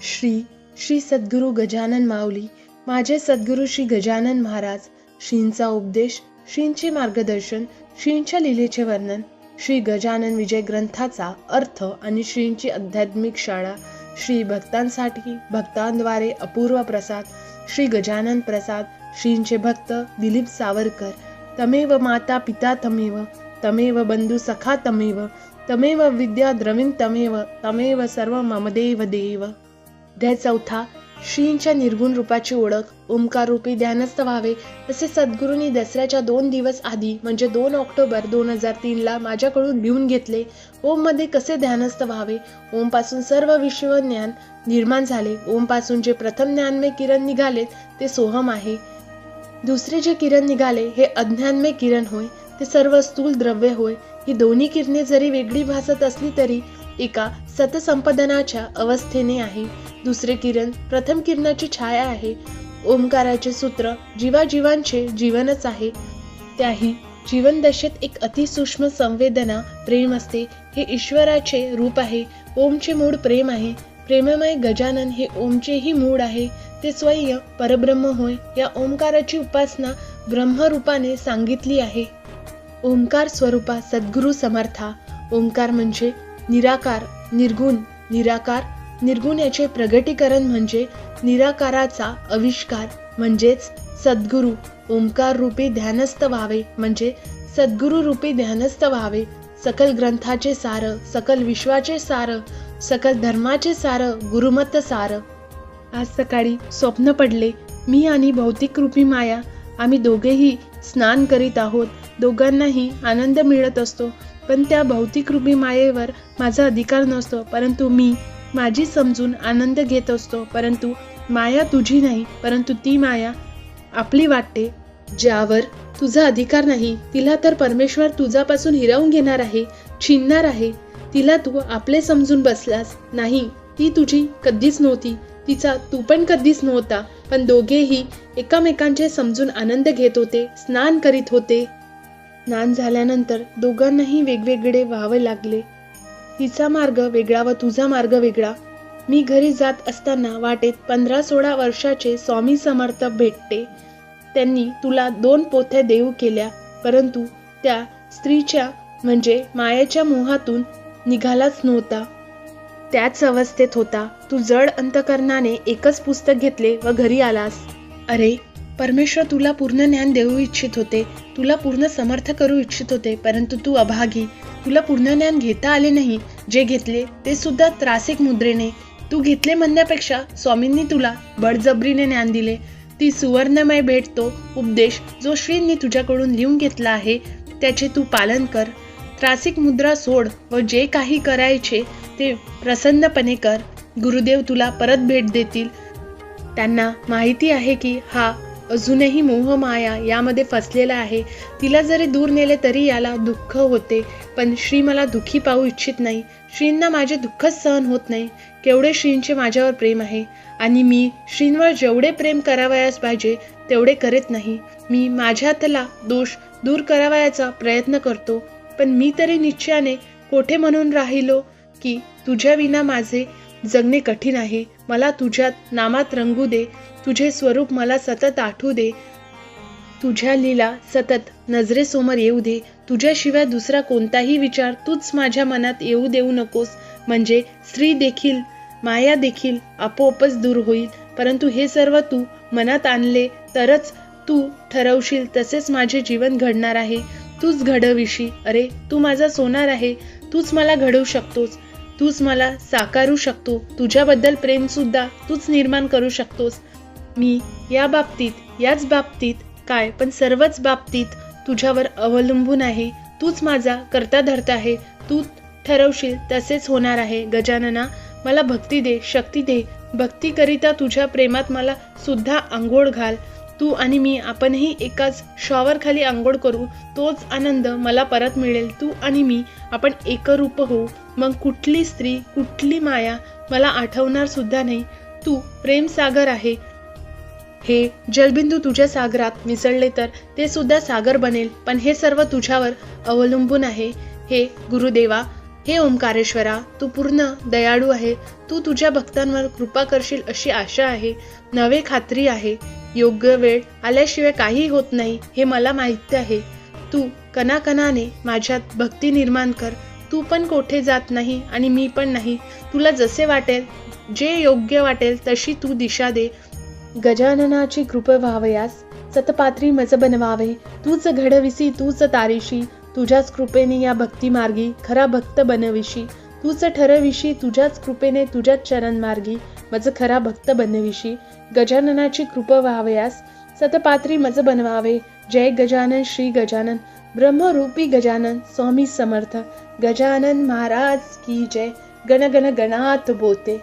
श्री श्री सद्गुरू गजानन माऊली माझे सद्गुरू श्री गजानन महाराज श्रींचा उपदेश श्रींचे मार्गदर्शन श्रींच्या लिलेचे वर्णन श्री गजानन विजय ग्रंथाचा अर्थ आणि श्रींची आध्यात्मिक शाळा श्री भक्तांसाठी भक्तांद्वारे अपूर्व प्रसाद श्री गजानन प्रसाद श्रींचे भक्त दिलीप सावरकर तमेव माता पिता तमेव तमेव बंधू सखा तमेव तमेव विद्या द्रविण तमेव तमेव सर्व ममदेव देव. अध्याय चौथा श्रींच्या निर्गुण रूपाची ओळख ओंकार रूपी ध्यानस्थ व्हावे असे सद्गुरूंनी दसऱ्याच्या दोन दिवस आधी म्हणजे दोन ऑक्टोबर दोन हजार तीनला माझ्याकडून लिहून घेतले ओममध्ये कसे ध्यानस्थ व्हावे? ओमपासून सर्व विश्व ज्ञान निर्माण झाले ओमपासून जे प्रथम ज्ञानमय किरण निघालेत ते सोहम आहे. दुसरे जे किरण निघाले हे अज्ञानमय किरण होय ते सर्व स्थूल द्रव्य होय ही दोन्ही किरणे जरी वेगळी भासत असली तरी एका सतसंपदनाच्या अवस्थेने आहे. दुसरे किरण प्रथम किरणाची छाया आहे. ओंकाराचे सूत्र जीवाजीवांचे जीवनच आहे. त्याही जीवनदशेत एक अतिसूक्ष्म संवेदना प्रेम असते. हे ईश्वराचे रूप आहे. ओमचे मूळ प्रेम आहे. प्रेममय गजानन हे ओमचेही मूळ आहे. ते स्वयं परब्रह्म होय या ओंकाराची उपासना ब्रह्मरूपाने सांगितली आहे. ओंकार स्वरूपा सद्गुरु समर्था. ओंकार म्हणजे निराकार निर्गुण निराकार निर्गुण याचे प्रगटीकरण म्हणजे निराकाराचा आविष्कार म्हणजेच सद्गुरु ओंकार रूपी ध्यानस्थ व्हावे म्हणजे सद्गुरु रूपी ध्यानस्थ व्हावे. सकल ग्रंथाचे सार सकल विश्वाचे सार सकल धर्माचे सार गुरुमत सार. आज सकाळी स्वप्न पडले. मी आणि भौतिक रूपी माया आम्ही दोघेही स्नान करीत आहोत. दोघांनाही आनंद मिळत असतो. पण त्या भौतिक रूपी मायेवर माझा अधिकार नसतो परंतु मी माझी समजून आनंद घेत असतो परंतु माया तुझी नाही परंतु ती माया आपली वाटते ज्यावर तुझा अधिकार नाही तिला तर परमेश्वर तुझापासून हिरावून घेणार आहे छिनणार आहे तिला तू आपले समजून बसलास नाही ती तुझी कधीच नव्हती तिचा तू पण कधीच नव्हता पण दोघेही एकामेकांचे समजून आनंद घेत होते स्नान करीत होते स्नान झाल्यानंतर दोघांनाही वेगवेगळे व्हावे लागले. तिचा मार्ग वेगळा व तुझा मार्ग वेगळा. मी घरी जात असताना वाटेत पंधरा सोळा वर्षाचे स्वामी समर्थ भेटते. त्यांनी तुला दोन पोथ्या देऊ केल्या परंतु त्या स्त्रीच्या म्हणजे मायेच्या मोहातून निघालाच नव्हता. त्याच अवस्थेत होता. तू जड अंतकरणाने एकच पुस्तक घेतले व घरी आलास. अरे परमेश्वर तुला पूर्ण ज्ञान देऊ इच्छित होते. तुला पूर्ण समर्थ करू इच्छित होते परंतु तू अभागी. तुला पूर्ण ज्ञान घेता आले नाही. जे घेतले ते सुद्धा त्रासिक मुद्रेने. तू घेतले म्हणण्यापेक्षा स्वामींनी तुला बळजबरीने ज्ञान दिले. ती सुवर्णमय भेट तो उपदेश जो श्रींनी तुझ्याकडून लिहून घेतला आहे त्याचे तू पालन कर. त्रासिक मुद्रा सोड व जे काही करायचे ते प्रसन्नपणे कर. गुरुदेव तुला परत भेट देतील. त्यांना माहिती आहे की हा अजूनही मोहमाया यामध्ये फसलेला आहे. तिला जरी दूर नेले तरी याला दुःख होते पण श्री मला दुःखी पाहू इच्छित नाही. श्रींना माझे दुःखच सहन होत नाही. केवढे श्रींचे माझ्यावर प्रेम आहे. आणि मी श्रींवर जेवढे प्रेम करावयास पाहिजे तेवढे करत नाही. मी माझ्यातला दोष दूर करावयाचा प्रयत्न करतो पण मी तरी निश्चयाने कोठे म्हणून राहिलो की तुझ्या विना माझे जगणे कठीण आहे. मला तुझ्यात नामात रंगू दे तुझे स्वरूप मला सतत आठवू दे. तुझ्या लीला सतत नजरेसमोर येऊ दे. तुझ्याशिवाय दुसरा कोणताही विचार तूच माझ्या मनात येऊ देऊ नकोस. म्हणजे स्त्री देखील माया देखील आपोआपच दूर होईल. परंतु हे सर्व तू मनात आणले तरच तू ठरवशील तसेच माझे जीवन घडणार आहे. तूच घडविशी. अरे तू माझा सोनार आहे. तूच मला घडवू शकतोस. तूच मला साकारू शकतो. तुझ्याबद्दल प्रेम सुद्धा तूच निर्माण करू शकतोस. मी या बाबतीत याच बाबतीत काय? पण सर्वच बाबतीत तुझ्यावर अवलंबून आहे. तूच माझा करता धरता आहे. तू ठरवशील तसेच होणार आहे गजानना. मला भक्ती दे शक्ती दे. भक्तीकरिता तुझ्या प्रेमात मला सुद्धा आंघोळ घाल. तू आणि मी आपणही एकाच शॉवरखाली आंघोळ करू. तोच आनंद मला परत मिळेल. तू आणि मी आपण एकरूप होऊ. मग कुठली स्त्री कुठली माया मला आठवणार सुद्धा नाही. तू प्रेमसागर आहे. हे जलबिंदू तुझ्या सागरात मिसळले तर ते सुद्धा सागर बनेल. पण हे सर्व तुझ्यावर अवलंबून आहे. हे गुरुदेवा हे ओंकारेश्वरा तू पूर्ण दयाळू आहे. तू तुझ्या भक्तांवर कृपा करशील अशी आशा आहे. नवे खात्री आहे. योग्य वेळ आल्याशिवाय काही होत नाही हे मला माहिती आहे. तू कणाकणाने माझ्यात भक्ती निर्माण कर. तू पण कोठे जात नाही आणि मी पण नाही. तुला जसे वाटेल जे योग्य वाटेल तशी तू दिशा दे. गजाननाची कृप व्हावयास सतपात्री मज बनवावे तूच घडविसी तूच तारीशी तुझ्याच कृपेने या भक्ती मार्गी खरा भक्त बनविशी तूच ठरविशी तुझ्याच कृपेने तुझ्याच चरण मार्गी मज खरा भक्त बनविशी गजाननाची कृप व्हावयास सतपात्री मज बनवावे जय गजानन श्री गजानन ब्रह्मरूपी गजानन स्वामी समर्थ गजानन महाराज की जय गण गण गणात बोते।